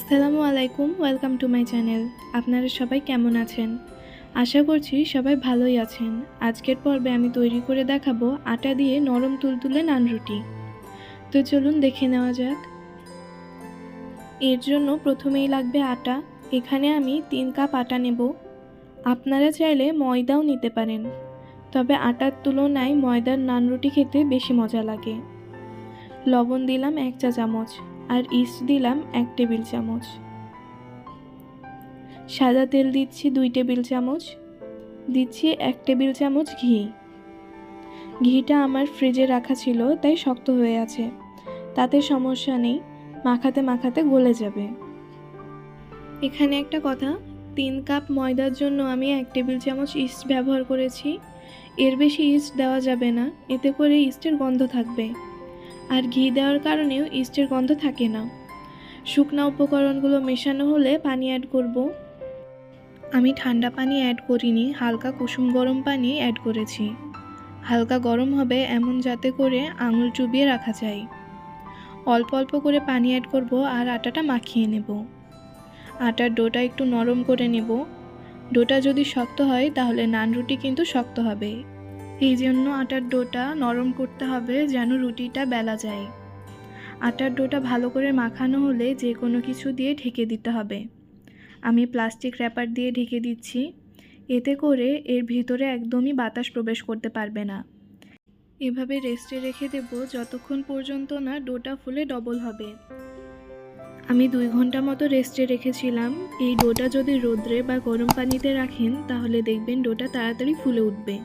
আসসালামু আলাইকুম, welcome to my channel. আপনারা সবাই কেমন আছেন? আশা করছি সবাই ভালোই আছেন। আজকের পর্বে আমি তৈরি করে দেখাবো আটা দিয়ে নরম তুলতুলে নান রুটি। তো চলুন দেখে নেওয়া যাক। এর জন্য প্রথমেই লাগবে আটা। এখানে আমি তিন কাপ আটা নেব। আপনারা চাইলে ময়দাও নিতে পারেন। তবে আটার তুলনায় ময়দার নান রুটি খেতে বেশি মজা লাগে। লবণ দিলাম এক চা চামচ আর ইস্ট দিলাম এক টেবিল চামচ। সাদা তেল দিচ্ছি দুই টেবিল চামচ। দিচ্ছি এক টেবিল চামচ ঘি। ঘিটা আমার ফ্রিজে রাখা ছিল, তাই শক্ত হয়ে আছে। তাতে সমস্যা নেই, মাখাতে মাখাতে গলে যাবে। এখানে একটা কথা, তিন কাপ ময়দার জন্য আমি এক টেবিল চামচ ইস্ট ব্যবহার করেছি। এর বেশি ইস্ট দেওয়া যাবে না, এতে করে ইস্টের গন্ধ থাকবে। আর ঘি দেওয়ার কারণেও ইস্টের গন্ধ থাকে না। শুকনা উপকরণগুলো মেশানো হলে পানি অ্যাড করব। আমি ঠান্ডা পানি অ্যাড করিনি, হালকা কুসুম গরম পানি অ্যাড করেছি। হালকা গরম হবে এমন যাতে করে আঙুল চুবিয়ে রাখা যায়। অল্প অল্প করে পানি অ্যাড করব আর আটাটা মাখিয়ে নেব। আটার ডোটা একটু নরম করে নেব। ডোটা যদি শক্ত হয় তাহলে নান রুটি কিন্তু শক্ত হবে। এই জন্য আটার ডোটা নরম করতে হবে যেন রুটিটা বেলা যায়। আটার ডোটা ভালো করে মাখানো হলে যে কোনো কিছু দিয়ে ঢেকে দিতে হবে। আমি প্লাস্টিক র্যাপার দিয়ে ঢেকে দিচ্ছি। এতে করে এর ভিতরে একদমই বাতাস প্রবেশ করতে পারবে না। এভাবে রেস্টে রেখে দেব যতক্ষণ পর্যন্ত না ডোটা ফুলে ডবল হবে। আমি দুই ঘণ্টা মতো রেস্টে রেখেছিলাম। এই ডোটা যদি রোদ্রে বা গরম পানিতে রাখেন তাহলে দেখবেন ডোটা তাড়াতাড়ি ফুলে উঠবে।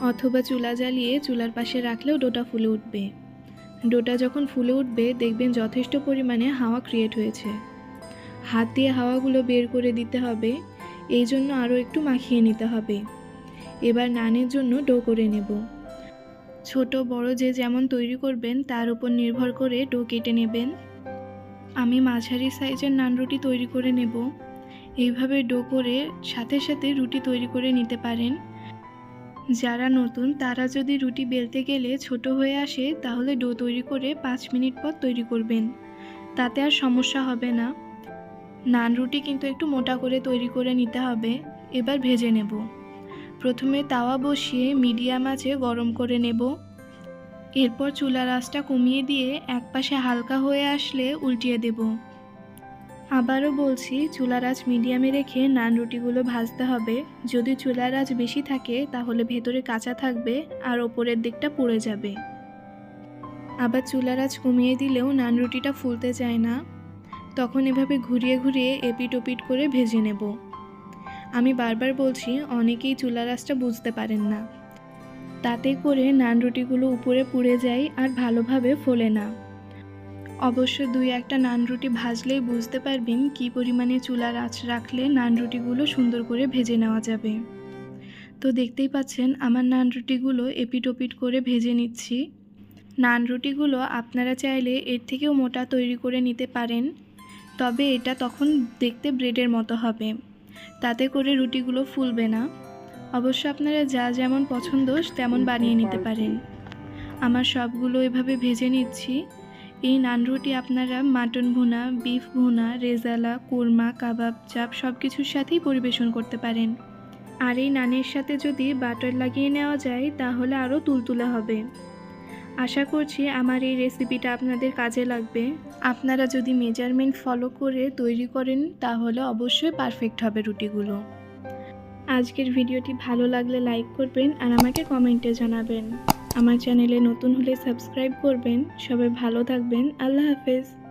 অথবা চুলা জ্বালিয়ে চুলার পাশে রাখলেও ডোটা ফুলে উঠবে। ডোটা যখন ফুলে উঠবে, দেখবেন যথেষ্ট পরিমাণে হাওয়া ক্রিয়েট হয়েছে। হাত দিয়ে হাওয়াগুলো বের করে দিতে হবে, এই জন্য আরও একটু মাখিয়ে নিতে হবে। এবার নানের জন্য ডো করে নেব। ছোট, বড় যে যেমন তৈরি করবেন, তার উপর নির্ভর করে ডো কেটে নেবেন। আমি মাঝারি সাইজের নান রুটি তৈরি করে নেব। এইভাবে ডো করে সাথে সাথে রুটি তৈরি করে নিতে পারেন। যারা নতুন, তারা যদি রুটি বেলতে গেলে ছোট হয়ে আসে, তাহলে ডো তৈরি করে পাঁচ মিনিট পর তৈরি করবেন। তাতে আর সমস্যা হবে না। নান রুটি কিন্তু একটু মোটা করে তৈরি করে নিতে হবে। এবার ভেজে নেব। প্রথমে তাওয়া বসিয়ে মিডিয়াম আঁচে গরম করে নেব। এরপর চুলার আঁচটা কমিয়ে দিয়ে একপাশে হালকা হয়ে আসলে উল্টিয়ে দেব। আবারও বলছি চুলার আঁচ মিডিয়ামে রেখে নান রুটিগুলো ভাজতে হবে। যদি চুলার আঁচ বেশি থাকে, তাহলে ভেতরে কাঁচা থাকবে আর ওপরের দিকটা পুড়ে যাবে। আবার চুলার আঁচ কমিয়ে দিলেও নান রুটিটা ফুলতে চায় না। তখন এভাবে ঘুরিয়ে ঘুরিয়ে এপিট ওপিট করে ভেজে নেব। আমি বারবার বলছি, অনেকেই চুলার আঁচটা বুঝতে পারেন না। তাতে করে নান রুটিগুলো উপরে পুড়ে যায় আর ভালোভাবে ফোলে না। অবশ্য দুই একটা নান রুটি ভাজলেই বুঝতে পারবেন কী পরিমাণে চুলার আঁচ রাখলে নান রুটিগুলো সুন্দর করে ভেজে নেওয়া যাবে। তো দেখতেই পাচ্ছেন আমার নান রুটিগুলো এপিট ওপিট করে ভেজে নিচ্ছি। নান রুটিগুলো আপনারা চাইলে এর থেকেও মোটা তৈরি করে নিতে পারেন, তবে এটা তখন দেখতে ব্রেডের মতো হবে। তাতে করে রুটিগুলো ফুলবে না। অবশ্য আপনারা যা যেমন পছন্দ তেমন বানিয়ে নিতে পারেন। আমার সবগুলো এভাবে ভেজে নিচ্ছি। এই নান রুটি আপনারা মাটন ভুনা, বিফ ভুনা, রেজালা, কোরমা, কাবাব, চাপ সব কিছুর সাথেই পরিবেশন করতে পারেন। আর এই নানের সাথে যদি বাটার লাগিয়ে নেওয়া যায়, তাহলে আরও তুলতুলা হবে। আশা করছি আমার এই রেসিপিটা আপনাদের কাজে লাগবে। আপনারা যদি মেজারমেন্ট ফলো করে তৈরি করেন, তাহলে অবশ্যই পারফেক্ট হবে রুটিগুলো। আজকের ভিডিওটি ভালো লাগলে লাইক করবেন আর আমাকে কমেন্টে জানাবেন। আমার চ্যানেলে নতুন হলে সাবস্ক্রাইব করবেন। সবাই ভালো থাকবেন। আল্লাহ হাফেজ।